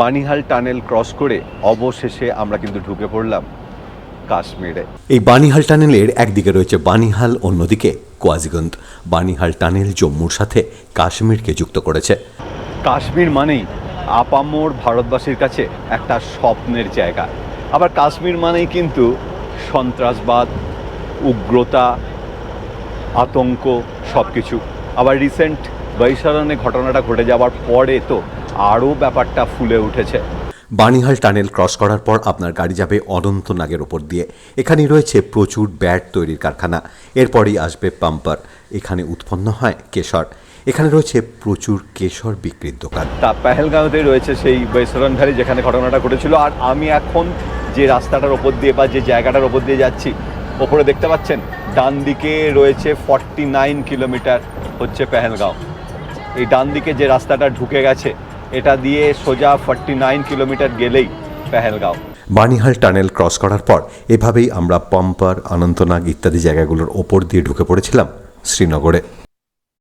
Banihal tunnel cross করে অবশেষে আমরা কিন্তু ঢুকে পড়লাম কাশ্মীরে। এই বানিহাল টানেলের একদিকে রয়েছে বানিহাল অন্যদিকে কোয়াজিগঞ্জ বানিহাল টানেল জম্মুর সাথে কাশ্মীরকে যুক্ত করেছে। কাশ্মীর মানেই আপামোর ভারতবাসীর কাছে একটা স্বপ্নের জায়গা। আবার কাশ্মীর মানেই কিন্তু সন্ত্রাসবাদ উগ্রতা আতঙ্ক সব কিছু আবার রিসেন্ট বৈশারণে ঘটনাটা ঘটে যাওয়ার পরে তো আরও ব্যাপারটা ফুলে উঠেছে। বানিহাল টানেল ক্রস করার পর আপনার গাড়ি যাবে অনন্তনাগের ওপর দিয়ে। এখানেই রয়েছে প্রচুর ব্যাট তৈরির কারখানা। এরপরেই আসবে পাম্পার। এখানে উৎপন্ন হয় কেশর। এখানে রয়েছে প্রচুর কেশর বিক্রির দোকান। তা পেহেলগাঁওতে রয়েছে সেই বৈশরণ ভ্যালি যেখানে ঘটনাটা ঘটেছিল। আর আমি এখন যে রাস্তাটার ওপর দিয়ে বা যে জায়গাটার ওপর দিয়ে যাচ্ছি ওপরে দেখতে পাচ্ছেন ডান দিকে রয়েছে ফর্টি নাইন কিলোমিটার হচ্ছে পেহেলগাঁও। এই ডান দিকে যে রাস্তাটা ঢুকে গেছে এটা দিয়ে সোজা ফর্টি নাইন কিলোমিটার গেলেই পেহেলগাঁও। বানিহাল টানেল ক্রস করার পর এভাবেই আমরা পম্পার অনন্তনাগ ইত্যাদি জায়গাগুলোর ওপর দিয়ে ঢুকে পড়েছিলাম শ্রীনগরে।